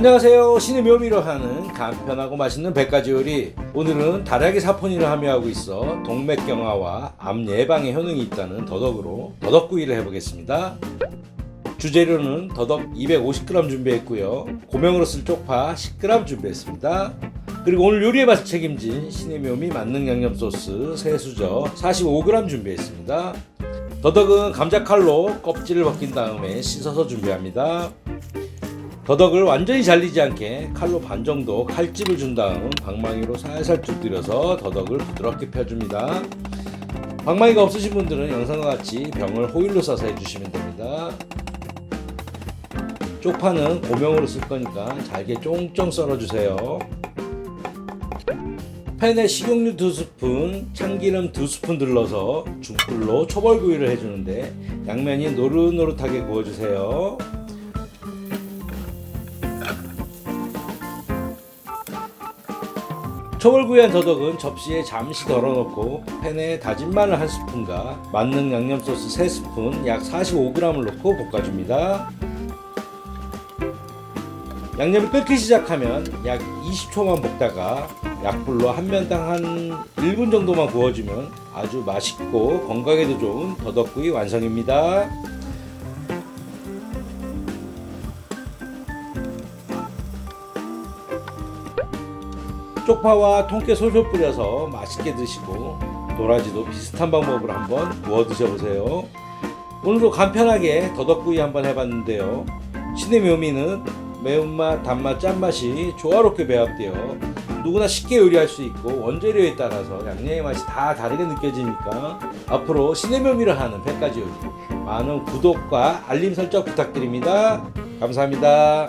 안녕하세요. 신의 묘미로 하는 간편하고 맛있는 100가지 요리. 오늘은 다략의 사포닌을 함유하고 있어 동맥 경화와 암 예방에 효능이 있다는 더덕으로 더덕구이를 해보겠습니다. 주재료는 더덕 250g 준비했고요. 고명으로 쓸 쪽파 10g 준비했습니다. 그리고 오늘 요리의 맛을 책임진 신의 묘미 만능 양념 소스 새수저 45g 준비했습니다. 더덕은 감자 칼로 껍질을 벗긴 다음에 씻어서 준비합니다. 더덕을 완전히 잘리지 않게 칼로 반 정도 칼집을 준 다음 방망이로 살살 두드려서 더덕을 부드럽게 펴줍니다. 방망이가 없으신 분들은 영상과 같이 병을 호일로 싸서 해주시면 됩니다. 쪽파는 고명으로 쓸 거니까 잘게 쫑쫑 썰어주세요. 팬에 식용유 2스푼, 참기름 2스푼 둘러서 중불로 초벌구이를 해주는데 양면이 노릇노릇하게 구워주세요. 초벌구이한 더덕은 접시에 잠시 덜어놓고 팬에 다진 마늘 한 스푼과 만능 양념 소스 3스푼 약 45g을 넣고 볶아줍니다. 양념이 끓기 시작하면 약 20초만 볶다가 약불로 한 면당 한 1분 정도만 구워주면 아주 맛있고 건강에도 좋은 더덕구이 완성입니다. 쪽파와 통깨 솔솔 뿌려서 맛있게 드시고 도라지도 비슷한 방법으로 한번 구워 드셔보세요. 오늘도 간편하게 더덕구이 한번 해봤는데요. 신의 묘미는 매운맛, 단맛, 짠맛이 조화롭게 배합되어 누구나 쉽게 요리할 수 있고 원재료에 따라서 양념의 맛이 다 다르게 느껴지니까 앞으로 신의 묘미를 하는 100가지 요리 많은 구독과 알림 설정 부탁드립니다. 감사합니다.